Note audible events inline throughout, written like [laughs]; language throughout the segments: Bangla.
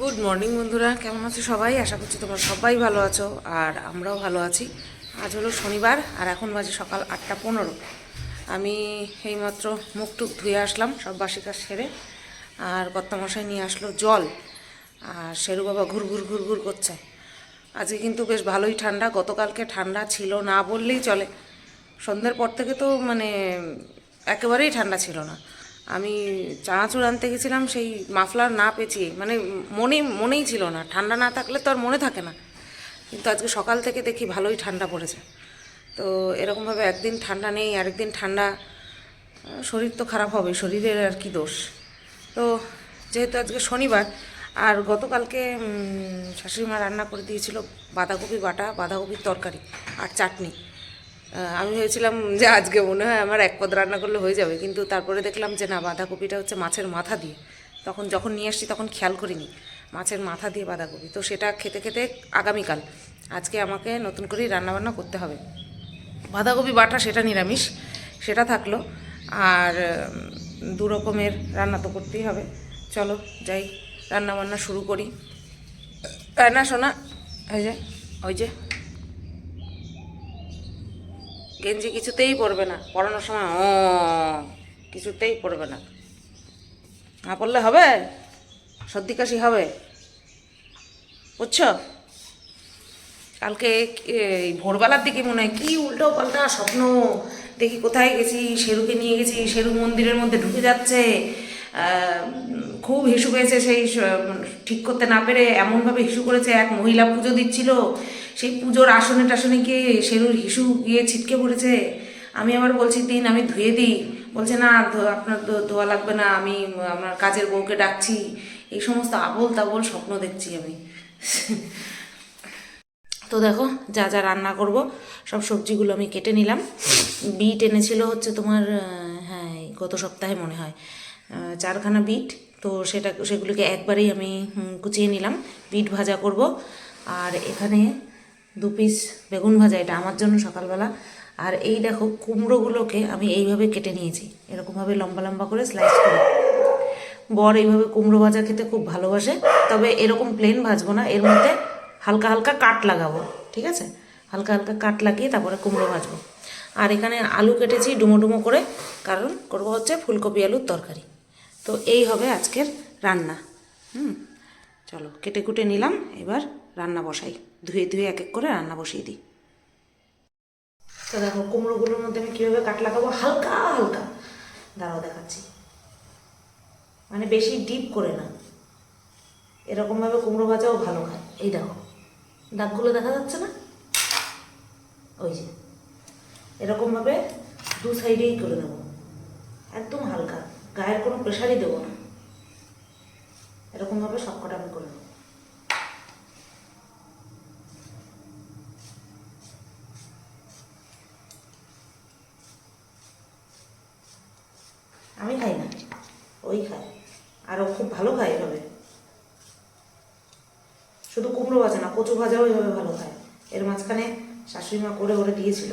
গুড মর্নিং বন্ধুরা। কেমন আছো সবাই? আশা করছি তোমরা সবাই ভালো আছো আর আমরাও ভালো আছি। আজ হলো শনিবার আর এখন বাজে সকাল আটটা পনেরো। আমি এইমাত্র মুখ টুক ধুয়ে আসলাম, সব বাসি কাজ সেরে। আর কর্তামশাই নিয়ে আসলো জল। আর শেরু বাবা ঘুর ঘুর ঘুর ঘুর করছে। আজকে কিন্তু বেশ ভালোই ঠান্ডা, গতকালকে ঠান্ডা ছিল না বললেই চলে। সন্ধ্যের পর থেকে তো মানে একেবারেই ঠান্ডা ছিল না। আমি চানাচুর আনতে গেছিলাম, সেই মাফলার না পেঁচিয়ে। মানে মনে, মনেই ছিল না। ঠান্ডা না থাকলে তো আর মনে থাকে না। কিন্তু আজকে সকাল থেকে দেখি ভালোই ঠান্ডা পড়েছে। তো এরকমভাবে একদিন ঠান্ডা নেই, আরেকদিন ঠান্ডা। শরীর তো খারাপ হবে, শরীরের আর কি দোষ। তো যেহেতু আজকে শনিবার, আর গতকালকে শাশুড়ি মা রান্না করে দিয়েছিল বাঁধাকপি বাটা, বাঁধাকপির তরকারি আর চাটনি। আমি ভেবেছিলাম যে আজকে মনে হয় আমার এক পদ রান্না করলে হয়ে যাবে, কিন্তু তারপরে দেখলাম যে না, বাঁধাকপিটা হচ্ছে মাছের মাথা দিয়ে। তখন যখন নিয়ে আসছি তখন খেয়াল করিনি, মাছের মাথা দিয়ে বাঁধাকপি। তো সেটা খেতে খেতে আগামীকাল, আজকে আমাকে নতুন করেই রান্নাবান্না করতে হবে। বাঁধাকপি বাটা সেটা নিরামিষ, সেটা থাকল। আর দু রকমের রান্না তো করতেই হবে। চলো, যাই, রান্নাবান্না শুরু করি। রান্না শোনা ওই যে ওই যে গেঞ্জি কিছুতেই পড়বে না পড়ানোর সময় ও কিছুতেই পড়বে না। না পড়লে হবে? সর্দি কাশি হবে? বুঝছ? কালকে ভোরবেলার দিকে মনে হয় কি উল্টো পাল্টা স্বপ্ন। দেখি কোথায় গেছি শেরুকে নিয়ে গেছি শেরু মন্দিরের মধ্যে ঢুকে যাচ্ছে। খুব হিসু পেয়েছে সেই ঠিক করতে না পেরে এমনভাবে হিসু করেছে এক মহিলা পুজো দিচ্ছিল। সেই পুজোর আসনে টাসনে গিয়ে শেরুর হিসু গিয়ে ছিটকে পড়েছে। আমি আবার বলছি, দিন আমি ধুয়ে দিই। বলছে, না আপনার ধোয়া লাগবে না, আমি আপনার কাজের বউকে ডাকছি। এই সমস্ত আবল তাবল স্বপ্ন দেখছি আমি। তো দেখো, যা যা রান্না করব, সব সবজিগুলো আমি কেটে নিলাম। বিট এনেছিল হচ্ছে তোমার হ্যাঁ গত সপ্তাহে মনে হয়। চারখানা বিট। তো সেটা, সেগুলোকে একবারেই আমি কুচিয়ে নিলাম। বিট ভাজা করব। আর এখানে দু পিস বেগুন ভাজা, এটা আমার জন্য সকালবেলা। আর এই দেখো, কুমড়োগুলোকে আমি এইভাবে কেটে নিয়েছি। এরকমভাবে লম্বা লম্বা করে স্লাইস করে। বর এইভাবে কুমড়ো ভাজা খেতে খুব ভালোবাসে। তবে এরকম প্লেন ভাজবো না। এর মধ্যে হালকা হালকা কাট লাগাবো। ঠিক আছে? হালকা হালকা কাট লাগিয়ে তারপরে কুমড়ো ভাজবো। আর এখানে আলু কেটেছি ডুমো ডুমো করে। কারণ করব হচ্ছে ফুলকপি আলুর তরকারি। তো এই হবে আজকের রান্না। হুম, চলো কেটে কুটে নিলাম, এবার রান্না বসাই। ধুয়ে ধুয়ে এক এক করে রান্না বসিয়ে দিই। তো দেখো, কুমড়োগুলোর মধ্যে আমি কীভাবে কাট লাগাবো? হালকা হালকা। দাঁড়াও, দেখাচ্ছি। মানে বেশি ডিপ করে না। এরকমভাবে কুমড়ো ভাজাও ভালো খায় এই দেখো, দাগগুলো দেখা যাচ্ছে না? ওই যে। এরকমভাবে দু সাইডেই করে দেবো একদম হালকা। গায়ের কোনো প্রেশারই দেবো না। এরকমভাবে সব কটা আমি করে আমি খাই না, ওই খায়। আর ও খুব ভালো খায় এভাবে। শুধু কুমড়ো ভাজা না, কচু ভাজাও এভাবে ভালো খায়। এর মাঝখানে শাশুড়ি মা করে করে দিয়েছিল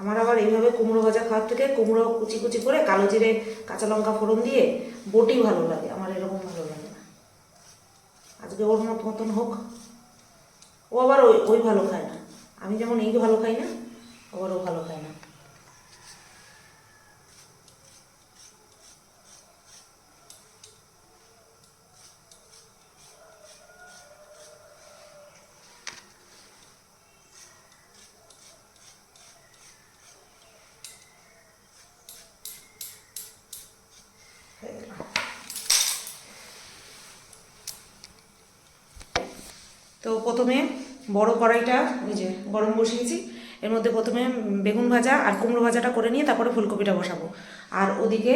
আমার আবার এইভাবে কুমড়ো ভাজা খাওয়ার থেকে কুমড়ো কুচি কুচি করে কালো জিরে, কাঁচা লঙ্কা ফোড়ন দিয়ে বটি ভালো লাগে, আমার এরকম ভালো লাগে না। আজকে ওর মত মতন হোক। ও আবার ওই ওই ভালো খায় না। আমি যেমন এই ভালো খাই না আবার ও ভালো খায় না হয়ে গেল। তো প্রথমে বড় কড়াইটা ওই যে গরম বসিয়েছি, এর মধ্যে প্রথমে বেগুন ভাজা আর কুমড়ো ভাজাটা করে নিয়ে তারপরে ফুলকপিটা বসাবো। আর ওদিকে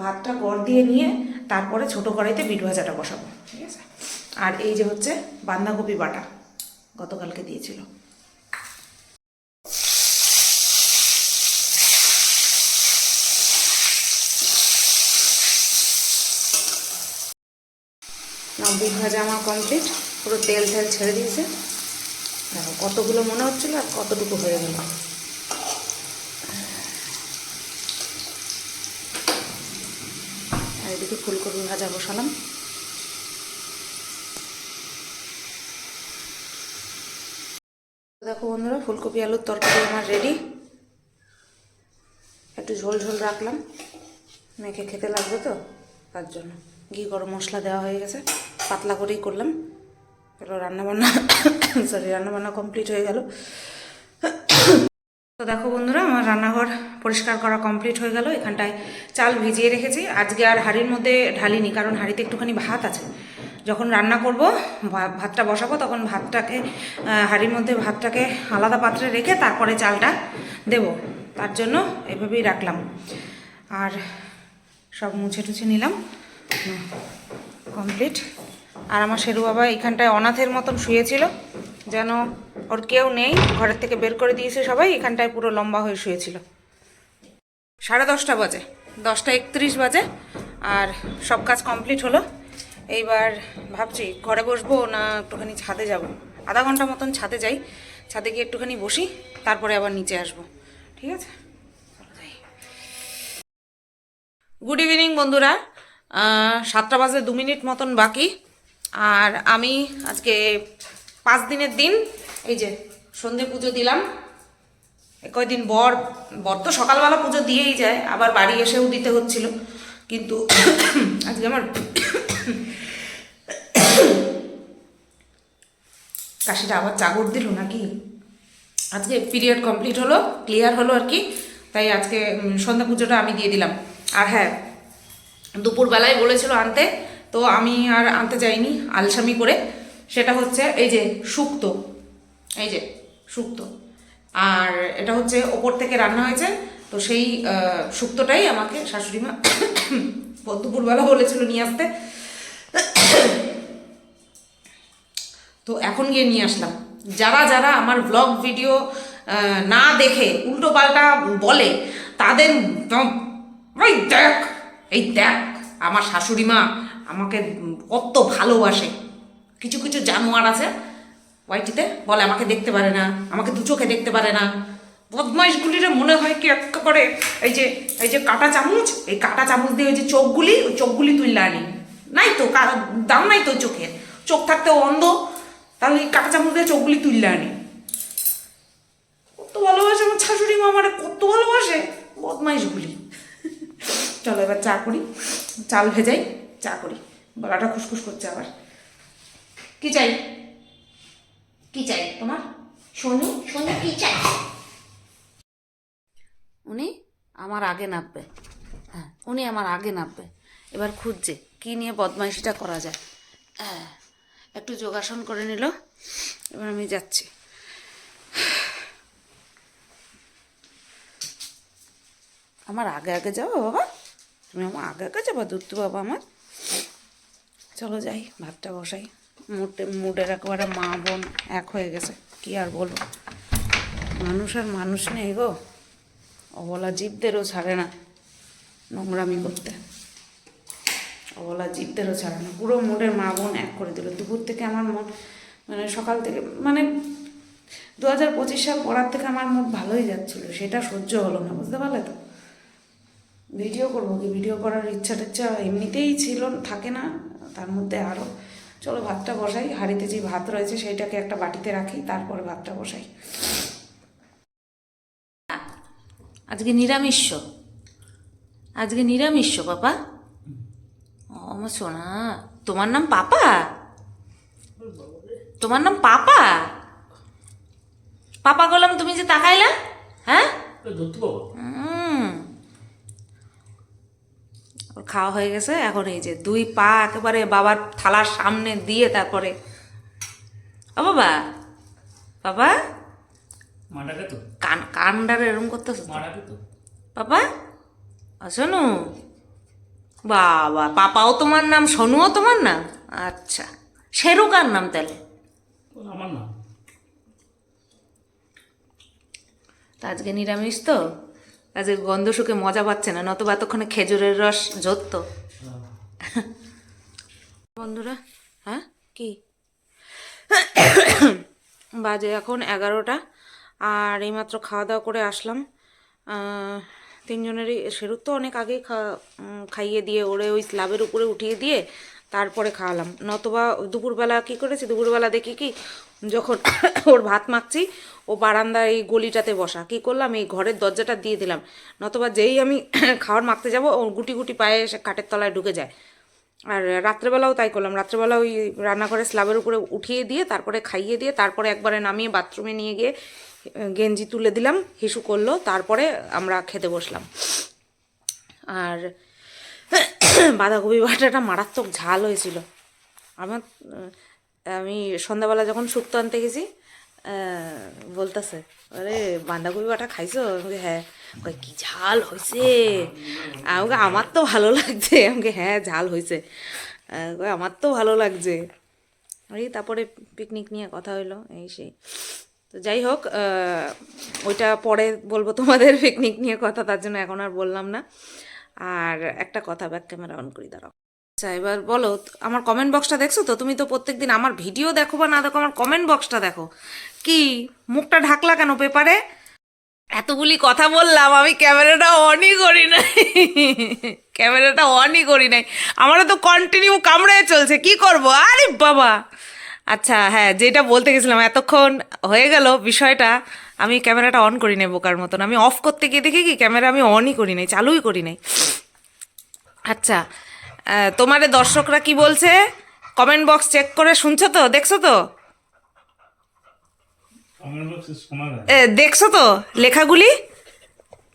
ভাতটা গড় দিয়ে নিয়ে তারপরে ছোট কড়াইতে বিট ভাজাটা বসাবো, ঠিক আছে? আর এই যে হচ্ছে বাঁধাকপি বাটা, গতকালকে দিয়েছিল। বিট ভাজা আমার কমপ্লিট। পুরো তেল তেল ছেড়ে দিয়েছে। দেখো, কতগুলো মনে হচ্ছিল আর কতটুকু হয়ে গেল। আর এদিকে ফুলকপি ভাজা বসালাম। দেখো বন্ধুরা, ফুলকপি আলুর তরকারি আমার রেডি একটু ঝোল ঝোল রাখলাম। মেখে খেতে লাগবে তো, তার জন্য। ঘি গরম মশলা দেওয়া হয়ে গেছে। পাতলা করেই করলাম। এবার রান্নাবান্না সরি রান্নাবান্না কমপ্লিট হয়ে গেল। তো দেখো বন্ধুরা, আমার রান্নাঘর পরিষ্কার করা কমপ্লিট হয়ে গেল। এখানটায় চাল ভিজিয়ে রেখেছি। আজকে আর হাঁড়ির মধ্যে ঢালিনি, কারণ হাঁড়িতে একটুখানি ভাত আছে। যখন রান্না করব ভাতটা বসাবো, তখন ভাতটাকে হাঁড়ির মধ্যে ভাতটাকে আলাদা পাত্রে রেখে তারপরে চালটা দেব। তার জন্য এভাবেই রাখলাম। আর সব মুছে টুছে নিলাম কমপ্লিট আর আমার শেরু বাবা এখানটায় অনাথের মতন শুয়েছিল, যেন ওর কেউ নেই। ঘরের থেকে বের করে দিয়েছে সবাই, এখানটায় পুরো লম্বা হয়ে শুয়েছিল। সাড়ে দশটা বাজে, দশটা একত্রিশ বাজে, আর সব কাজ কমপ্লিট হলো। এইবার ভাবছি, ঘরে বসবো না একটুখানি ছাদে যাব? আধা ঘণ্টা মতন ছাদে যাই, ছাদে গিয়ে একটুখানি বসি, তারপরে আবার নিচে আসব। ঠিক আছে? গুড ইভিনিং বন্ধুরা। সাতটা বাজে দু মিনিট মতন বাকি। আর আমি আজকে পাঁচ দিনের দিন, এই যে সন্ধে পুজো দিলাম। কয়দিন বর বর তো সকালবেলা পুজো দিয়েই যায়, আবার বাড়ি এসেও দিতে হচ্ছিল। কিন্তু আজকে আমার কাশিটা আবার চাগর দিল নাকি? আজকে পিরিয়ড কমপ্লিট হলো, ক্লিয়ার হলো আর কি। তাই আজকে সন্ধ্যা পুজোটা আমি দিয়ে দিলাম। আর হ্যাঁ দুপুরবেলায় বলেছিল আনতে তো আমি আর আনতে যাইনি আলসামি করে। সেটা হচ্ছে এই যে শুক্তো। এই যে শুক্তো। আর এটা হচ্ছে ওপর থেকে রান্না হয়েছে। তো সেই শুক্তোটাই আমাকে শাশুড়ি মা [coughs] দুপুরবেলা বলেছিল নিয়ে আসতে। [coughs] তো এখন গিয়ে নিয়ে আসলাম। যারা যারা আমার ব্লগ ভিডিও না দেখে, উল্টো পাল্টা বলে, তাদের দেখ, এই দেখ, আমার শাশুড়ি মা আমাকে কত ভালোবাসে। কিছু কিছু জানোয়ার আছে, ওয়াইটিতে, বলে আমাকে দেখতে পারে না, আমাকে দু চোখে দেখতে পারে না। বদমাইশগুলির মনে হয় কি একেবারে এই যে এই যে কাটা চামচ, এই কাটা চামচ দিয়ে ওই যে চোখগুলি, ওই চোখগুলি তুললে আনি। নাই তো দাম নাই তো চোখের চোখ। থাকতে অন্ধ, তাহলে এই কাটা চামচ দিয়ে চোখগুলি তুললে আনি। কত ভালোবাসে আমার শাশুড়ি মা, আমার কত ভালোবাসে। বদমাইশগুলি। চলো এবার চা করি, চাল ভেজাই। চা করি। গলাটা খুসখুস করছে আবার। কি চাই? কি চাই তোমার? শোনো শোনো কি চাই? উনি আমার আগে নামবে হ্যাঁ উনি আমার আগে নামবে এবার খুঁজছে, কি নিয়ে বদমাইশিটা করা যায়। হ্যাঁ একটু যোগাসন করে নিল। এবার আমি যাচ্ছি। আমার আগে আগে যাব বাবা? তুমি আমার আগে আগে যাব দুত্তু বাবা আমার। চলো যাই, ভাতটা বসাই। মুডে, মুডের একেবারে মা বোন এক হয়ে গেছে, কি আর বলব? মানুষ আর মানুষ নেই গো। অবলা জীবদেরও ছাড়ে না নোংরামি করতে। অবলা জীবদেরও ছাড়ে না। পুরো মুডের মা বোন এক করে দিল। দুপুর থেকে আমার মন মানে সকাল থেকে মানে দু হাজার পঁচিশ সাল পড়ার থেকে আমার মুড ভালোই যাচ্ছিল। সেটা সহ্য হলো না, বুঝতে পারলে তো? ভিডিও করব কি? ভিডিও করার ইচ্ছা টিচ্ছা এমনিতেই ছিল, থাকে না। তার মধ্যে আরও চলো ভাতটা বসাই। হাঁড়িতে যে ভাত রয়েছে সেইটাকে একটা বাটিতে রাখি তারপরে ভাতটা বসাই। আজকে নিরামিষ আজকে নিরামিষ পাপা। ও আমার সোনা তোমার নাম পাপা? তোমার নাম পাপা? পাপা গেলাম তুমি যে তাকাইলা হ্যাঁ ধরতে পাবো হুম ওর খাওয়া হয়ে গেছে। এখন এই যে দুই পা একেবারে বাবার থালার সামনে দিয়ে তারপরে ও বাবা বাবা। কান কানডারে এরম করতেছো বাবা শোনু। বাবা পাপাও তোমার নাম সোনুও তোমার নাম? আচ্ছা শেরু কার নাম তাহলে? আমার না তা আজকে নিরামিষ তো? আজকে গন্ধ শুকে মজা পাচ্ছে না, নতুবা এতক্ষণে খেজুরের রস জোত বন্ধুরা হ্যাঁ? কি? বাজে এখন এগারোটা, আর এইমাত্র খাওয়া দাওয়া করে আসলাম। তিনজনেরই শেরুর তো অনেক আগেই খাইয়ে দিয়ে ওরে ওই স্ল্যাবের উপরে উঠিয়ে দিয়ে তারপরে খাওয়ালাম। নতবা দুপুরবেলা কি করেছি? দুপুরবেলা দেখি কি যখন [coughs] ওর ভাত মাখছি, ও বারান্দার এই গলিটাতে বসা। কি করলাম? এই ঘরের দরজাটা দিয়ে দিলাম। নতবা যেই আমি [coughs] খাবার মাখতে যাব, ও গুটি গুটি পায়ে এসে কাঠের তলায় ঢুকে যায়। আর রাত্রেবেলাও তাই করলাম। রাত্রেবেলা ওই রান্নাঘরে স্ল্যাবের উপরে উঠিয়ে দিয়ে, তারপরে খাইয়ে দিয়ে, তারপরে একবারে নামিয়ে বাথরুমে নিয়ে গিয়ে গেঞ্জি তুলে দিলাম, হিসু করল, তারপরে আমরা খেতে বসলাম। আর [coughs] বাঁধাকপি বাটাটা মারাত্মক ঝাল হয়েছিল। আমার আমি সন্ধ্যাবেলা যখন শুক্তো আনতে গেছি বলতেছে আরে বাঁধাকপি বাটা খাইছো? আমি বলি, হ্যাঁ। কই কি ঝাল হয়েছে আমাকে আমার তো ভালো লাগছে। আমাকে হ্যাঁ ঝাল হয়েছে আমার তো ভালো লাগছে। এই তারপরে পিকনিক নিয়ে কথা হইল এই সেই। তো যাই হোক ওইটা পরে বলব তোমাদের পিকনিক নিয়ে কথা তার জন্য এখন আর বললাম না। আর একটা কথা ব্যাক ক্যামেরা অন করি দাঁড়াও। আচ্ছা এবার বলো, আমার কমেন্ট বক্সটা দেখছ তো? তুমি তো প্রত্যেকদিন আমার ভিডিও দেখো বা না দেখো, আমার কমেন্ট বক্সটা দেখো। কি, মুখটা ঢাকলা কেন পেপারে? এতগুলি কথা বললাম, আমি ক্যামেরাটা অনই করি নাই। ক্যামেরাটা অনই করি নাই। আমারও তো কন্টিনিউ কামড়ায় চলছে, কি করব? আরে বাবা! আচ্ছা হ্যাঁ যেটা বলতে গেছিলাম, এতক্ষণ হয়ে গেল বিষয়টা, আমি ক্যামেরাটা অন করি নাই বোকার মতন। আমি অফ করতে গিয়ে দেখি কি, ক্যামেরা আমি অনই করি নাই, চালুই করি নাই। আচ্ছা তোমারে দর্শকরা কি বলছে? কমেন্ট বক্স চেক করে শুনছো তো? দেখছ তো? দেখছ তো লেখাগুলি?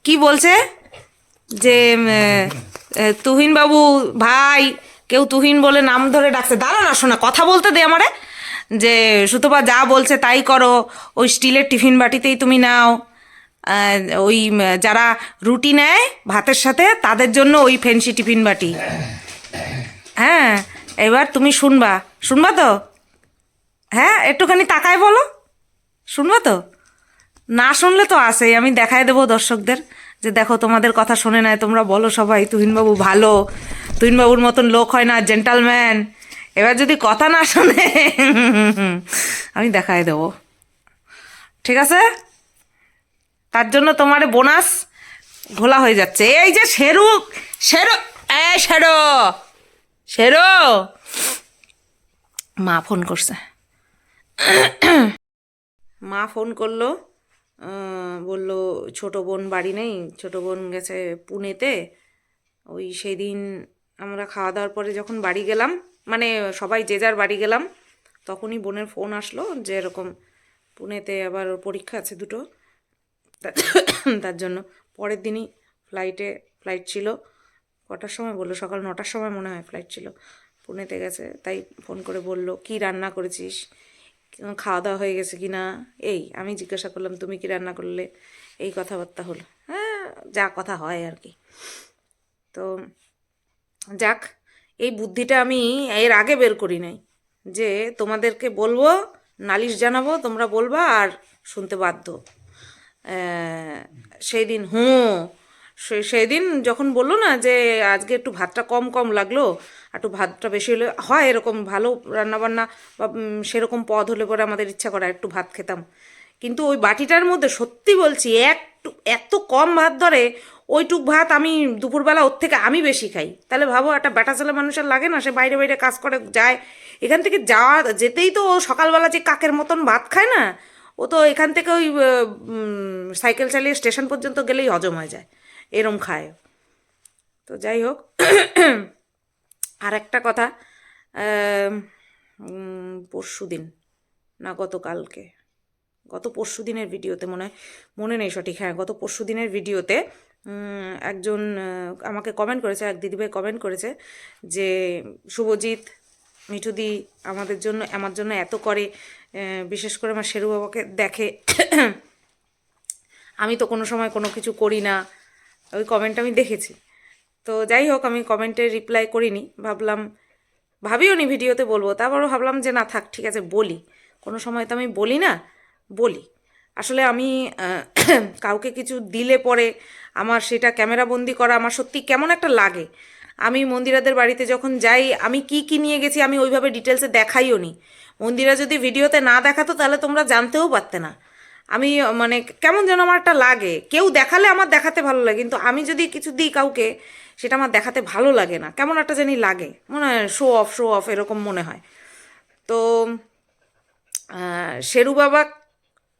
কি বলছে? যে তুহিন বাবু ভাই কেউ তুহিন বলে নাম ধরে ডাকছে। দাঁড়া না শোনা কথা বলতে দে আমারে। যে সুতপা যা বলছে তাই করো। ওই স্টিলের টিফিন বাটিতেই তুমি নাও। ওই যারা রুটি নেয় ভাতের সাথে তাদের জন্য ওই ফেন্সি টিফিন বাটি। হ্যাঁ এবার তুমি শুনবা। শুনবা তো? হ্যাঁ একটুখানি তাকায় বলো। শুনবা তো? না শুনলে তো আসেই আমি দেখাই দেবো দর্শকদের যে দেখো তোমাদের কথা শোনে নাই, তোমরা বলো সবাই, তুহিনবাবু ভালো, তুহিনবাবুর মতন লোক হয় না জেন্টালম্যান এবার যদি কথা না শোনে, আমি দেখাই দেবো। ঠিক আছে? তার জন্য তোমার বোনাস ঘোলা হয়ে যাচ্ছে। এই যে শেরু শেরু এ শেরো! শেরো! মা ফোন করছে। মা ফোন করল বলল ছোট বোন বাড়ি নেই ছোট বোন গেছে পুনেতে। ওই সেই দিন আমরা খাওয়া দাওয়ার পরে যখন বাড়ি গেলাম মানে সবাই যে যার বাড়ি গেলাম তখনই বোনের ফোন আসলো যে এরকম পুনেতে আবার ওর পরীক্ষা আছে দুটো। তার জন্য পরের দিনই ফ্লাইটে ফ্লাইট ছিল। কটার সময় বলল? সকাল নটার সময় মনে হয় ফ্লাইট ছিল। পুনেতে গেছে, তাই ফোন করে বলল, কি রান্না করেছিস? খাওয়া দাওয়া হয়ে গেছে কি না এই, আমি জিজ্ঞাসা করলাম, তুমি কি রান্না করলে? এই কথাবার্তা হলো। হ্যাঁ যা কথা হয় আর কি। তো যাক, এই বুদ্ধিটা আমি এর আগে বের করি নাই, যে তোমাদেরকে বলব, নালিশ জানাব, তোমরা বলবা আর শুনতে বাধ্য। সেই দিন হুঁ সে সেই দিন যখন বলল না যে আজকে একটু ভাতটা কম কম লাগল, একটু ভাতটা বেশি হলে হয় এরকম ভালো রান্নাবান্না বা সেরকম পদ হলে পরে আমাদের ইচ্ছা করে একটু ভাত খেতাম। কিন্তু ওই বাটিটার মধ্যে সত্যি বলছি, একটু, এত কম ভাত ধরে ওইটুক ভাত আমি দুপুরবেলা ওর থেকে আমি বেশি খাই। তাহলে ভাবো একটা বেটা ছেলে মানুষের লাগে না, সে বাইরে বাইরে কাজ করে, যায়। এখান থেকে যাওয়া, যেতেই তো ও সকালবেলা যে কাকের মতন ভাত খায় না, ও তো এখান থেকে ওই সাইকেল চালিয়ে স্টেশন পর্যন্ত গেলেই হজম হয়ে যায়। এরম খায়। তো যাই হোক [coughs] আর একটা কথা পরশু দিন না গতকালকে? গত পরশু দিনের ভিডিওতে মনে মনে নেই সঠিক হ্যাঁ গত পরশু দিনের ভিডিওতে একজন আমাকে কমেন্ট করেছে, এক দিদিভাই কমেন্ট করেছে যে, শুভজিৎ, মিঠুদি আমাদের জন্য, আমার জন্য এত করে বিশেষ করে আমার শেরু বাবাকে দেখে, [coughs] আমি তো কোনো সময় কোনো কিছু করি না ওই কমেন্ট আমি দেখেছি। তো যাই হোক, আমি কমেন্টে রিপ্লাই করিনি। ভাবলাম, ভাবিও নি ভিডিওতে বলব। তারপরও ভাবলাম যে, না, থাক, ঠিক আছে, বলি। কোনো সময় তো আমি বলি না, বলি। আসলে আমি কাউকে কিছু দিলে পরে আমার সেটা ক্যামেরাবন্দি করা আমার সত্যি কেমন একটা লাগে। আমি মন্দিরাদের বাড়িতে যখন যাই, আমি কি কি নিয়ে গেছি আমি ওইভাবে ডিটেলসে দেখাইও নি। মন্দিরা যদি ভিডিওতে না দেখাতো, তাহলে তোমরা জানতেও পারতে না। আমি মানে কেমন যেন আমার একটা লাগে। কেউ দেখালে আমার দেখাতে ভালো লাগে, কিন্তু আমি যদি কিছু দিই কাউকে, সেটা আমার দেখাতে ভালো লাগে না। কেমন একটা জানি লাগে। মনে হয় শো অফ শো অফ এরকম মনে হয়। তো শেরু বাবা,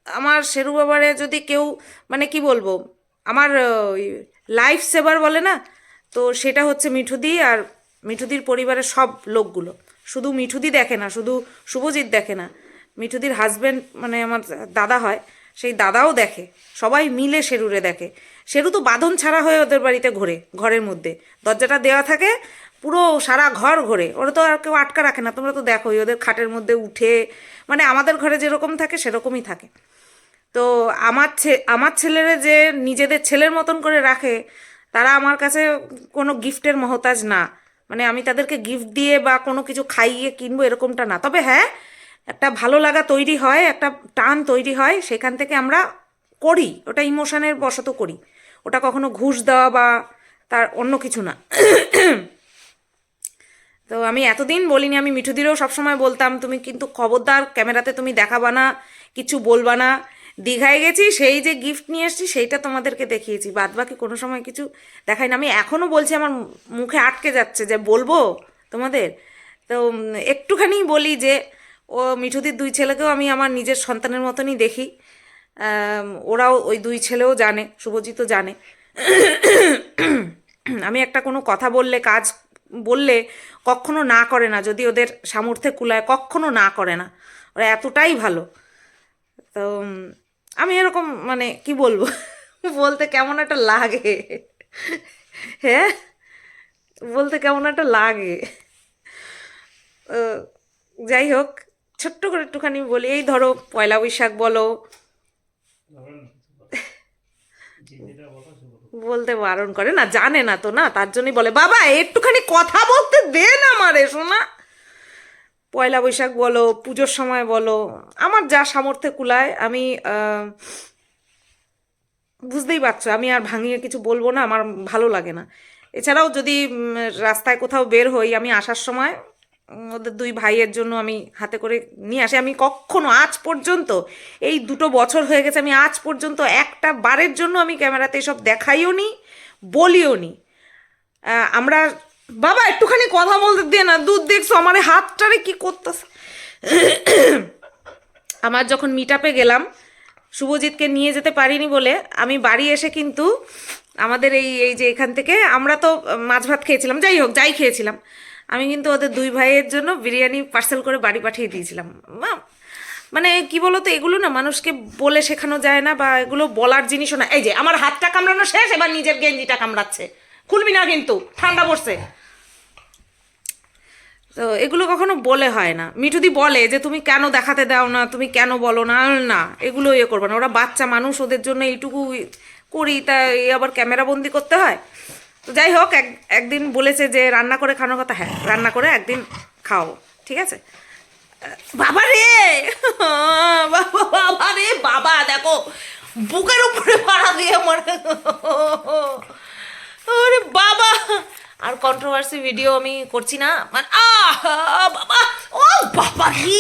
আমার শেরু বাবারে যদি কেউ মানে কি বলব, আমার লাইফ সেভার বলে না, তো সেটা হচ্ছে মিঠুদি আর মিঠুদির পরিবারের সব লোকগুলো। শুধু মিঠুদি দেখে না, শুধু শুভজিৎ দেখে না। মিঠুদির হাজব্যান্ড মানে আমার দাদা হয়। সেই দাদাও দেখে, সবাই মিলে শেরুরে দেখে। শেরু তো বাঁধন ছাড়া হয়ে ওদের বাড়িতে ঘোরে, ঘরের মধ্যে। দরজাটা দেওয়া থাকে, পুরো সারা ঘর ঘোরে। ওরা তো আর কেউ আটকা রাখে না, তোমরা তো দেখোই, ওদের খাটের মধ্যে উঠে মানে আমাদের ঘরে যেরকম থাকে, সেরকমই থাকে। তো আমার ছে, আমার ছেলেরা যে নিজেদের ছেলের মতন করে রাখে, তারা আমার কাছে কোনো গিফটের মহতাজ না। মানে আমি তাদেরকে গিফট দিয়ে বা কোনো কিছু খাইয়ে কিনবো এরকমটা না। তবে হ্যাঁ একটা ভালো লাগা তৈরি হয়, একটা টান তৈরি হয়, সেখান থেকে আমরা করি, ওটা ইমোশনের বশত করি। ওটা কখনো ঘুষ দেওয়া বা তার অন্য কিছু না। তো আমি এতদিন বলিনি, আমি মিঠুদিরও সবসময় বলতাম, তুমি কিন্তু খবরদার, ক্যামেরাতে তুমি দেখাবা না, কিছু বলবা না। দীঘায় গেছি, সেই যে গিফট নিয়ে এসেছি, সেইটা তোমাদেরকে দেখিয়েছি। বাদ বাকি কোনো সময় কিছু দেখাই না আমি এখনও বলছি, আমার মুখে আটকে যাচ্ছে যে, বলব তোমাদের? তো একটুখানি বলি যে ও মিঠুদির দুই ছেলেকেও আমি আমার নিজের সন্তানের মতনই দেখি। ওরাও ওই দুই ছেলেও জানে, শুভজিৎও জানে। আমি একটা কোনো কথা বললে, কাজ বললে কখনো না করে না, যদি ওদের সামর্থ্যে কুলায়, কখনো না করে না। ওরা এতটাই ভালো। তো আমি এরকম মানে কি বলব? বলতে কেমন একটা লাগে। হ্যাঁ? বলতে কেমন একটা লাগে। যাই হোক ছোট্ট করে একটুখানি বলি, এই ধরো পয়লা বৈশাখ বলো। বলো বলতে বারণ করে না, জানে না তো না, তার জন্যই বলে, বাবা, একটুখানি কথা বলতে দে না আমারে শোনা পয়লা বৈশাখ বলো, পুজোর সময় বলো, আমার যা সামর্থ্যে কুলায়, আমি বুঝতেই পারছ, আমি আর ভাঙিয়ে কিছু বলব না, আমার ভালো লাগে না। এছাড়াও যদি রাস্তায় কোথাও বের হই আমি আসার সময় ওদের দুই ভাইয়ের জন্য আমি হাতে করে নিয়ে আসি। আমি কখনো আজ পর্যন্ত, এই দুটো বছর হয়ে গেছে, আমি আজ পর্যন্ত একটা বারের জন্য আমি ক্যামেরাতে এসব দেখাইও নি, বলিও নি। আমরা, বাবা, একটুখানি কথা বলতে দে না, দুধ দেখছ, আমার হাতটারে কি করতেছে? আমার যখন মিট গেলাম, শুভজিৎকে নিয়ে যেতে পারিনি বলে, আমি বাড়ি এসে কিন্তু আমাদের এই এই যে এখান থেকে, আমরা তো মাছ ভাত খেয়েছিলাম, যাই হোক, যাই খেয়েছিলাম। আমি কিন্তু ওদের দুই ভাইয়ের জন্য বিরিয়ানি পার্সেল করে বাড়ি পাঠিয়ে দিয়েছিলাম। মানে কি বলতো, এগুলো না মানুষকে বলে শেখানো যায় না বা এগুলো বলার জিনিসও না। এই যে, আমার হাতটা কামড়ানো শেষ, এবার নিজের গেঞ্জিটা কামড়াচ্ছে। খুলবি না কিন্তু, ঠান্ডা পড়ছে। তো এগুলো কখনো বলে হয় না। মিঠুদি বলে যে, তুমি কেন দেখাতে দাও না? তুমি কেন বলো না? না, এগুলো ইয়ে করবে না। ওরা বাচ্চা মানুষ, ওদের জন্য এইটুকু করি তা আবার ক্যামেরা বন্দি করতে হয়। তো যাই হোক, এক, একদিন বলেছে যে রান্না করে খাওয়ানোর কথা হ্যাঁ রান্না করে একদিন খাও ঠিক আছে? বাবা রে! [laughs] বাবা রে, বাবা, দেখো, বুকের উপরে পাড়া দিয়ে মরে আরে বাবা! আর কন্ট্রোভার্সি ভিডিও আমি করছি না মানে আহ, বাবা, ও বাবা কি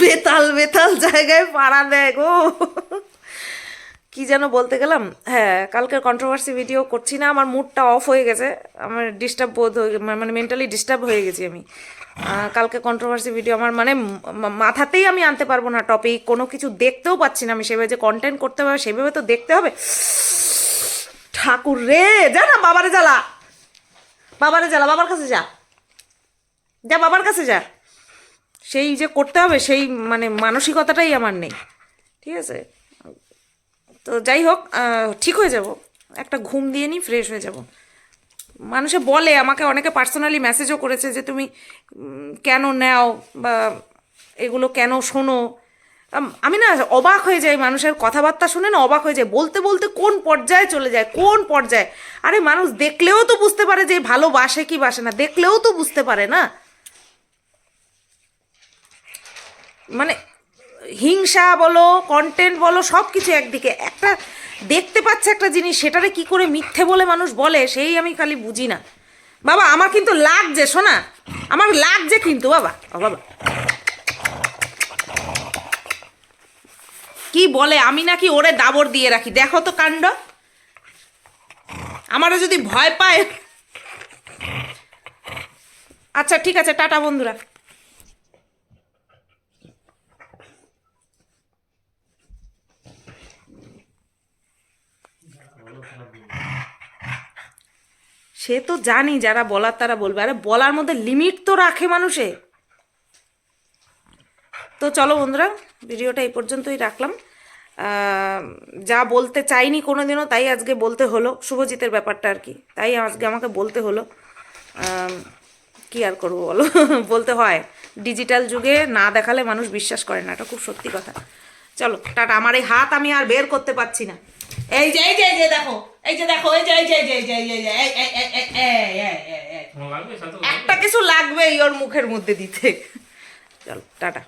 বেতাল বেতাল জায়গায় পাড়া দেয় গো। কি যেন বলতে গেলাম? হ্যাঁ কালকের কন্ট্রোভার্সি ভিডিও করছি না, আমার মুডটা অফ হয়ে গেছে। আমার ডিস্টার্ব বোধ হয়ে মানে মেন্টালি ডিস্টার্ব হয়ে গেছি আমি। কালকে কন্ট্রোভার্সি ভিডিও আমার মানে মাথাতেই আমি আনতে পারব না টপিক কোনো কিছু দেখতেও পাচ্ছি না আমি। সেভাবে যে কন্টেন্ট করতে হবে, সেভাবে তো দেখতে হবে। ঠাকুর রে, যা না, বাবারে জ্বালা। বাবারে জ্বালা, বাবার কাছে যা। যা, বাবার কাছে যা। সেই যে করতে হবে, সেই মানে মানসিকতাটাই আমার নেই। ঠিক আছে? তো যাই হোক ঠিক হয়ে যাব। একটা ঘুম দিয়ে নিই ফ্রেশ হয়ে যাব। মানুষে বলে, আমাকে অনেকে পার্সোনালি মেসেজও করেছে যে তুমি কেন নেও বা এগুলো কেন শোনো? আম- আমি না অবাক হয়ে যাই মানুষের কথাবার্তা শুনে না, অবাক হয়ে যায় বলতে বলতে কোন পর্যায়ে চলে যায়, কোন পর্যায়ে? আরে মানুষ দেখলেও তো বুঝতে পারে যে ভালোবাসে কি বাসে না, দেখলেও তো বুঝতে পারে না। মানে হিংসা বলো কন্টেন্ট বলো সব কিছু একদিকে। একটা দেখতে পাচ্ছে একটা জিনিস, সেটারে কি করে মিথ্যে বলে মানুষ বলে, সেই আমি খালি বুঝি না। বাবা, আমার কিন্তু লাগছে, শোনা। আমার লাগছে কিন্তু, বাবা ও বাবা। কি বলে, আমি নাকি ওরে দাবর দিয়ে রাখি। দেখো তো কাণ্ড। আমারও যদি ভয় পায়। আচ্ছা ঠিক আছে, টাটা বন্ধুরা। সে তো জানি যারা বলার তারা বলবে। আরে বলার মধ্যে লিমিট তো রাখে মানুষে। তো চলো বন্ধুরা, ভিডিওটা এই পর্যন্তই রাখলাম। যা বলতে চাইনি কোনোদিনও তাই আজকে বলতে হলো। শুভজিতের ব্যাপারটা আর কি, তাই আজকে আমাকে বলতে হলো। কি আর করব বলো? [laughs] বলতে হয় ডিজিটাল যুগে না দেখালে মানুষ বিশ্বাস করে না, এটা খুব সত্যি কথা। চলো টাটা আমার এই হাত আমি আর বের করতে পারছি না এই যে এই যে এই যে দেখো এই যে দেখো এই যে এই যে এই যে এই যে এই যে একটা কিছু লাগবেই ওর মুখের মধ্যে দিতে চলো টাটা